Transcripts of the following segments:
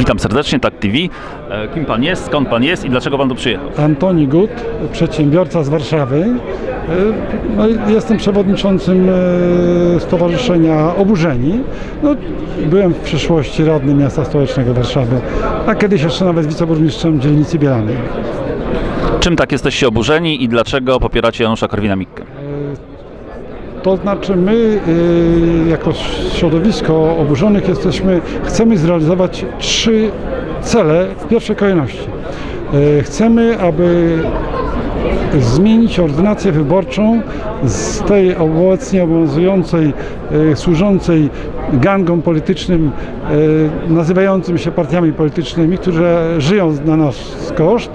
Witam serdecznie, Tak TV. E, Kim pan jest, skąd pan jest i dlaczego pan tu przyjechał? Antoni Gut, przedsiębiorca z Warszawy. E, No, jestem przewodniczącym e, Stowarzyszenia Oburzeni. No, byłem w przeszłości radnym miasta stołecznego Warszawy, a kiedyś jeszcze nawet wiceburmistrzem dzielnicy Bielanej. Czym tak jesteście oburzeni i dlaczego popieracie Janusza Korwina-Mikke? To znaczy my y, jako środowisko oburzonych jesteśmy, chcemy zrealizować trzy cele w pierwszej kolejności. Y, Chcemy, aby zmienić ordynację wyborczą z tej obecnie obowiązującej, y, służącej gangom politycznym, nazywającym się partiami politycznymi, które żyją na nasz koszt,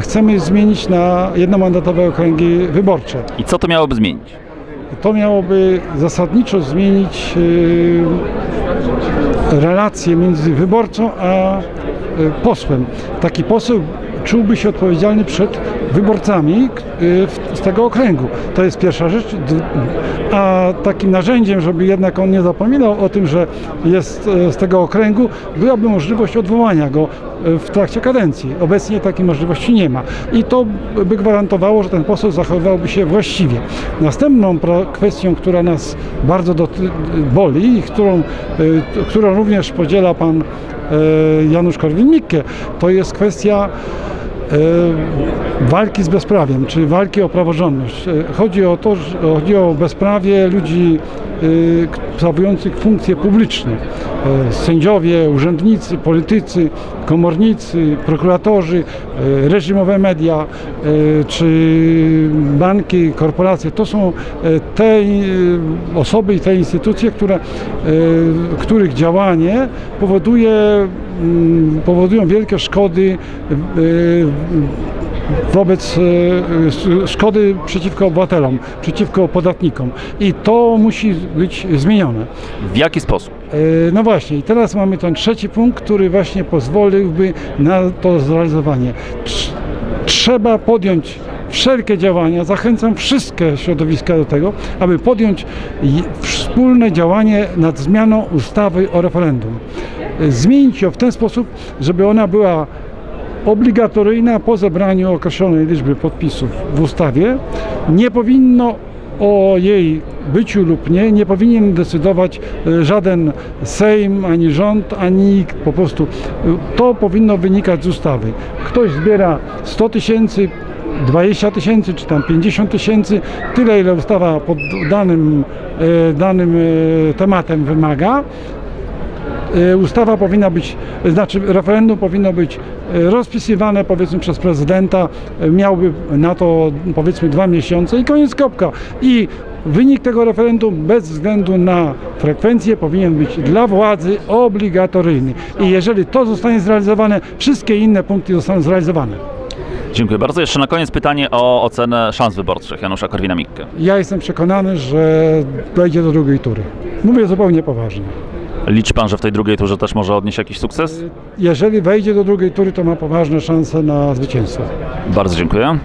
chcemy zmienić na jednomandatowe okręgi wyborcze. I co to miałoby zmienić? To miałoby zasadniczo zmienić y, relacje między wyborcą a y, posłem. Taki poseł czułby się odpowiedzialny przed wyborcami y, z tego okręgu. To jest pierwsza rzecz. A takim narzędziem, żeby jednak on nie zapominał o tym, że jest y, z tego okręgu, byłaby możliwość odwołania go y, w trakcie kadencji. Obecnie takiej możliwości nie ma. I to by gwarantowało, że ten poseł zachowywałby się właściwie. Następną kwestią, która nas bardzo doty- boli i którą, którą również podziela pan Janusz Korwin-Mikke, to jest kwestia e, walki z bezprawiem, czy walki o praworządność. E, Chodzi o to, że chodzi o bezprawie ludzi e, sprawujących funkcje publiczne. E, Sędziowie, urzędnicy, politycy, komornicy, prokuratorzy, e, reżimowe media, e, czy banki, korporacje. To są e, te e, osoby i te instytucje, które, e, których działanie powoduje powodują wielkie szkody e, wobec e, szkody przeciwko obywatelom, przeciwko podatnikom. I to musi być zmienione. W jaki sposób? E, No właśnie, i teraz mamy ten trzeci punkt, który właśnie pozwoliłby na to zrealizowanie. Trz- Trzeba podjąć wszelkie działania, zachęcam wszystkie środowiska do tego, aby podjąć wspólne działanie nad zmianą ustawy o referendum. Zmienić ją w ten sposób, żeby ona była obligatoryjna po zebraniu określonej liczby podpisów w ustawie. Nie powinno o jej byciu lub nie, nie powinien decydować e, żaden Sejm, ani rząd, ani nikt. Po prostu e, to powinno wynikać z ustawy. Ktoś zbiera 100 tysięcy, 20 tysięcy czy tam 50 tysięcy, tyle ile ustawa pod danym, e, danym tematem wymaga. E, ustawa powinna być, znaczy referendum powinno być e, rozpisywane powiedzmy przez prezydenta, e, miałby na to powiedzmy dwa miesiące i koniec kropka. I wynik tego referendum bez względu na frekwencję powinien być dla władzy obligatoryjny. I jeżeli to zostanie zrealizowane, wszystkie inne punkty zostaną zrealizowane. Dziękuję bardzo. Jeszcze na koniec pytanie o ocenę szans wyborczych Janusza Korwina-Mikke. Ja jestem przekonany, że dojdzie do drugiej tury. Mówię zupełnie poważnie. Liczy pan, że w tej drugiej turze też może odnieść jakiś sukces? Jeżeli wejdzie do drugiej tury, to ma poważne szanse na zwycięstwo. Bardzo dziękuję.